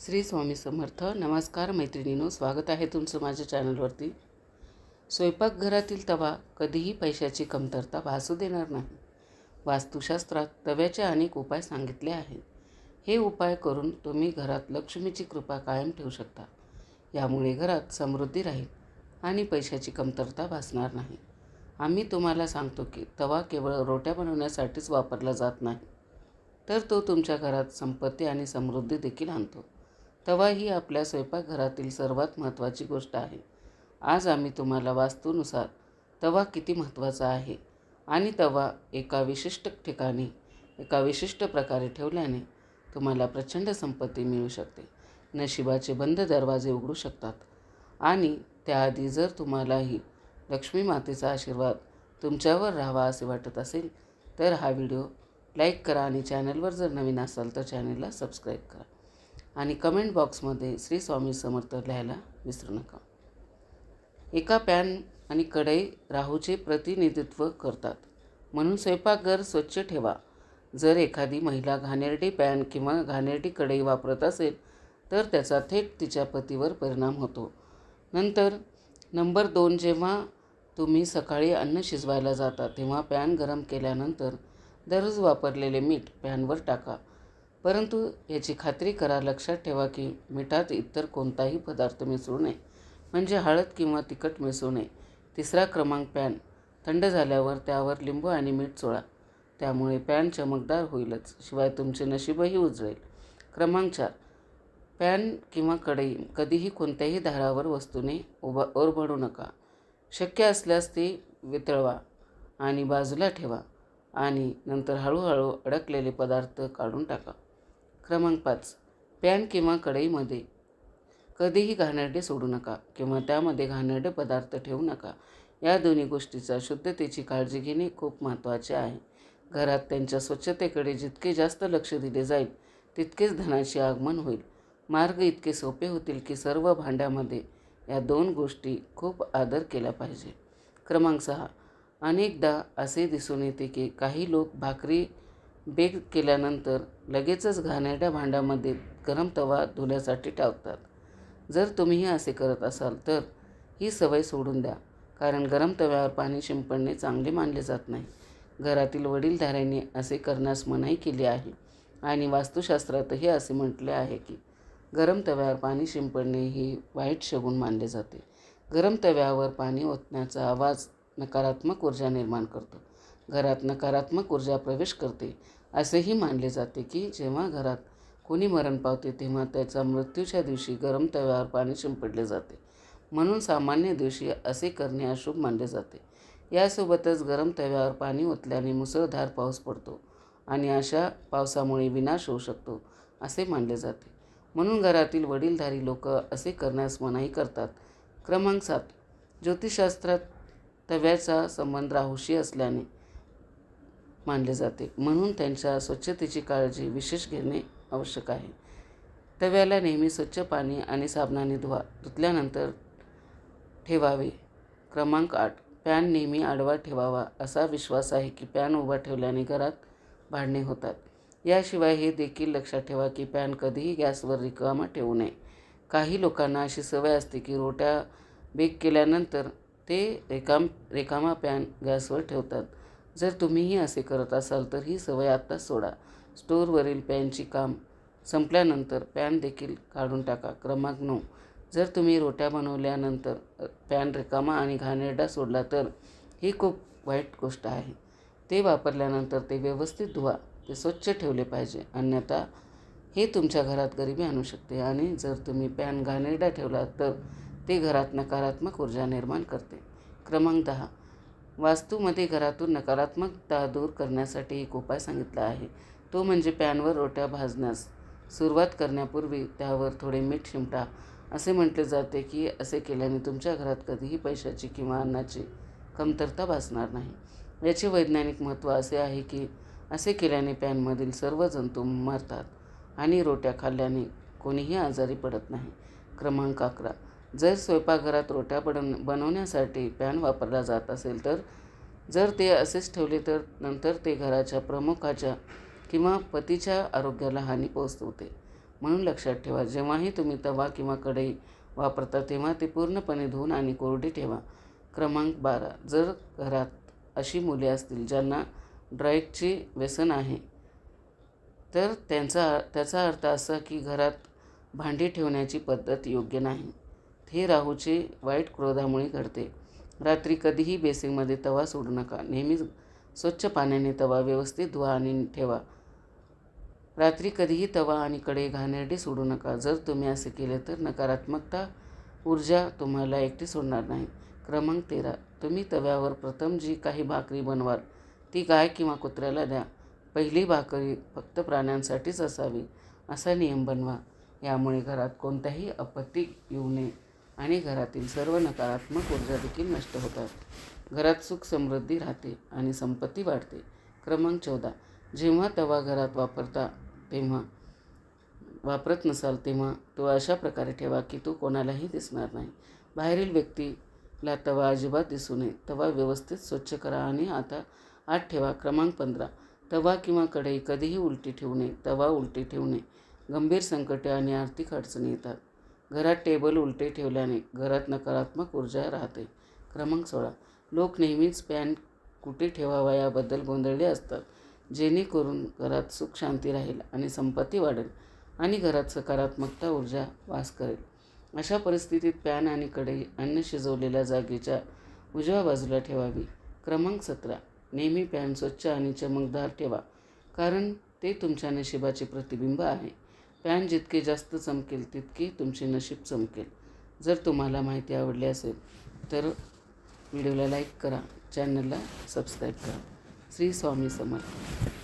श्री स्वामी समर्थ नमस्कार मैत्रिणीनो स्वागत आहे तुमचं माझ्या चॅनलवरती. स्वयंपाकघरातील तवा कधीही पैशाची कमतरता भासू देणार नाही. वास्तुशास्त्रात तव्याचे अनेक उपाय सांगितले आहेत. हे उपाय करून तुम्ही घरात लक्ष्मीची कृपा कायम ठेवू शकता. यामुळे घरात समृद्धी राहील आणि पैशाची कमतरता भासणार नाही. आम्ही तुम्हाला सांगतो की तवा केवळ रोट्या बनवण्यासाठीच वापरला जात नाही तर तो तुमच्या घरात संपत्ती आणि समृद्धी देखील आणतो. तवा ही आपल्या स्वयंपाकघरातील सर्वात महत्त्वाची गोष्ट आहे. आज आम्ही तुम्हाला वास्तूनुसार तवा किती महत्त्वाचा आहे आणि तवा एका विशिष्ट ठिकाणी एका विशिष्ट प्रकारे ठेवल्याने तुम्हाला प्रचंड संपत्ती मिळू शकते. नशिबाचे बंद दरवाजे उघडू शकतात. आणि त्याआधी जर तुम्हालाही लक्ष्मी मातेचा आशीर्वाद तुमच्यावर राहावा असे वाटत असेल तर हा व्हिडिओ लाईक करा आणि चॅनलवर जर नवीन असाल तर चॅनलला सबस्क्राईब करा. आणि कमेंट बॉक्समध्ये श्री स्वामी समर्थ लिहायला विसरू नका. एका पॅन आणि कढई राहूचे प्रतिनिधित्व करतात. म्हणून स्वयंपाकघर स्वच्छ ठेवा. जर एखादी महिला घाणेरडी पॅन किंवा घाणेरडी कढई वापरत असेल तर त्याचा थेट तिच्या पतीवर परिणाम होतो. नंतर नंबर दोन जेव्हा तुम्ही सकाळी अन्न शिजवायला जाता तेव्हा पॅन गरम केल्यानंतर दररोज वापरलेले मीठ पॅनवर टाका. परंतु याची खात्री करा लक्षात ठेवा की मिठात इतर कोणताही पदार्थ मिसळू नये म्हणजे हळद किंवा तिखट मिसळू नये. तिसरा क्रमांक पॅन. थंड झाल्यावर त्यावर लिंबू आणि मीठ चोळा त्यामुळे पॅन चमकदार होईलच शिवाय तुमचे नशीबही उजळेल. क्रमांक चार. पॅन किंवा कढई कधीही कोणत्याही धारावर वस्तूने उभा ओरबडू नका. शक्य असल्यास ती वितळवा आणि बाजूला ठेवा आणि नंतर हळूहळू अडकलेले पदार्थ काढून टाका. क्रमांक पाच. पॅन किंवा कढईमध्ये. कधीही घाणेरडे सोडू नका किंवा त्यामध्ये घाणेरडे पदार्थ ठेवू नका. या दोन्ही गोष्टीचा शुद्धतेची काळजी घेणे खूप महत्त्वाचे आहे. घरात त्यांच्या स्वच्छतेकडे जितके जास्त लक्ष दिले जाईल तितकेच धनाचे आगमन होईल. मार्ग इतके सोपे होतील की सर्व भांड्यामध्ये या दोन गोष्टी खूप आदर केला पाहिजे. क्रमांक सहा. अनेकदा असे दिसून येते की काही लोक भाकरी बेक केल्यानंतर लगेचच घाणेरड्या भांड्यामध्ये गरम तवा धुण्यासाठी टाकतात. जर तुम्हीही असे करत असाल तर ही सवय सोडून द्या कारण गरम तव्यावर पाणी शिंपडणे चांगले मानले जात नाही. घरातील वडीलधाऱ्यांनी असे करण्यास मनाई केली आहे आणि वास्तुशास्त्रातही असे म्हटले आहे की गरम तव्यावर पाणी शिंपडणे ही वाईट शगुन मानले जाते. गरम तव्यावर पाणी ओतण्याचा आवाज नकारात्मक ऊर्जा निर्माण करतो. घरात नकारात्मक ऊर्जा प्रवेश करते. असेही मानले जाते की जेव्हा घरात कोणी मरण पावते तेव्हा त्याचा मृत्यूच्या दिवशी गरम तव्यावर पाणी शिंपडले जाते. म्हणून सामान्य दिवशी असे करणे अशुभ मानले जाते. यासोबतच गरम तव्यावर पाणी ओतल्याने मुसळधार पाऊस पडतो आणि अशा पावसामुळे विनाश होऊ शकतो असे मानले जाते. म्हणून घरातील वडीलधारी लोक असे करण्यास मनाई करतात. क्रमांक सात. ज्योतिषशास्त्रात तव्याचा संबंध राहूशी असल्याने मानले जाते. म्हणून त्यांच्या स्वच्छतेची काळजी विशेष घेणे आवश्यक आहे. तव्याला नेहमी स्वच्छ पाणी आणि साबणाने धुवा. धुतल्यानंतर ठेवावे. क्रमांक आठ. पॅन नेहमी आडवा ठेवावा. असा विश्वास आहे की पॅन उभा ठेवल्याने घरात भांडणे होतात. याशिवाय हे देखील लक्षात ठेवा की पॅन कधीही गॅसवर रिकामा ठेवू नये. काही लोकांना अशी सवय असते की रोट्या बेक केल्यानंतर ते रिकाम रिकामा पॅन गॅसवर ठेवतात. जर तुम्हीही असे करत असाल तर ही सवय आत्ताच सोडा. स्टोअरवरील पॅनची काम संपल्यानंतर पॅन देखील काढून टाका. क्रमांक नऊ. जर तुम्ही रोट्या बनवल्यानंतर पॅन रिकामा आणि घाणेरडा सोडला तर ही खूप वाईट गोष्ट आहे. ते वापरल्यानंतर ते व्यवस्थित धुवा. ते स्वच्छ ठेवले पाहिजे. अन्यथा हे तुमच्या घरात गरिबी आणू शकते आणि जर तुम्ही पॅन घाणेरडा ठेवला तर ते घरात नकारात्मक ऊर्जा निर्माण करते. क्रमांक दहा. वास्तूमध्ये घरातून नकारात्मकता दूर करण्यासाठी एक उपाय सांगितला आहे. तो म्हणजे पॅनवर रोट्या भाजण्यास. सुरुवात करण्यापूर्वी त्यावर थोडे मीठ शिंपटा असे म्हटले जाते की असे केल्याने तुमच्या घरात कधीही पैशाची किंवा अन्नाची कमतरता भासणार नाही. याचे वैज्ञानिक महत्त्व असे आहे की असे केल्याने पॅनमधील सर्व जंतू मरतात आणि रोट्या खाल्ल्याने कोणीही आजारी पडत नाही. क्रमांक अकरा. जर स्वयंपाकघरात रोट्या बनव बनवण्यासाठी पॅन वापरला जात असेल तर जर ते असेच ठेवले तर नंतर ते घराच्या प्रमुखाच्या किंवा पतीच्या आरोग्याला हानी पोहोचवते. म्हणून लक्षात ठेवा जेव्हाही तुम्ही तवा किंवा कढई वापरता तेव्हा ते पूर्णपणे धुवून आणि कोरडी ठेवा. क्रमांक बारा जर घरात अशी मुले असतील ज्यांना ड्राईकचे व्यसन आहे तर त्यांचा त्याचा अर्थ असा की घरात भांडी ठेवण्याची पद्धत योग्य नाही. हे राहूचे वाईट क्रोधामुळे घडते. रात्री कधीही बेसिंगमध्ये तवा सोडू नका. नेहमीच स्वच्छ पाण्याने तवा व्यवस्थित धुवा आणि ठेवा. रात्री कधीही तवा आणि कडे घाणेरडी सोडू नका. जर तुम्ही असे केले तर नकारात्मकता ऊर्जा तुम्हाला एकटी सोडणार नाही. क्रमांक तेरा. तुम्ही तव्यावर प्रथम जी काही भाकरी बनवाल ती गाय किंवा कुत्र्याला द्या. पहिली भाकरी फक्त प्राण्यांसाठीच असावी असा नियम बनवा. यामुळे घरात कोणत्याही आपत्ती येऊ नये. आणि घरातील सर्व नकारात्मक ऊर्जा देखील नष्ट होतात. घरात सुख समृद्धी राहते आणि संपत्ती वाढते. क्रमांक चौदा. जेव्हा तवा घरात वापरता तेव्हा वापरत नसाल तेव्हा तो अशा प्रकारे ठेवा की तो कोणालाही दिसणार नाही. बाहेरील व्यक्तीला तवा अजिबात दिसू नये. तवा व्यवस्थित स्वच्छ करा आणि आता आत ठेवा. क्रमांक पंधरा. तवा किंवा कढई कधीही उलटी ठेवू नये. तवा उलटी ठेवू नये. गंभीर संकटे आणि आर्थिक अडचणी येतात. घरात टेबल उलटे ठेवल्याने घरात नकारात्मक ऊर्जा राहते. क्रमांक सोळा. लोक नेहमीच पॅन कुठे ठेवावा याबद्दल गोंधळले असतात. जेणेकरून घरात सुख शांती राहील आणि संपत्ती वाढेल आणि घरात सकारात्मकता ऊर्जा वास करेल. अशा परिस्थितीत पॅन आणि कढई अन्न शिजवलेल्या जागेच्या उजव्या बाजूला ठेवावी. क्रमांक सतरा. नेहमी पॅन स्वच्छ आणि चमकदार ठेवा कारण ते तुमच्या नशिबाचे प्रतिबिंब आहे. पॅन जितके जास्त चमकेल तितकी तुमची नशीब चमकेल. जर तुम्हाला माहिती आवडली असेल तर व्हिडिओला लाईक करा चॅनलला सबस्क्राईब करा. श्री स्वामी समर्थ.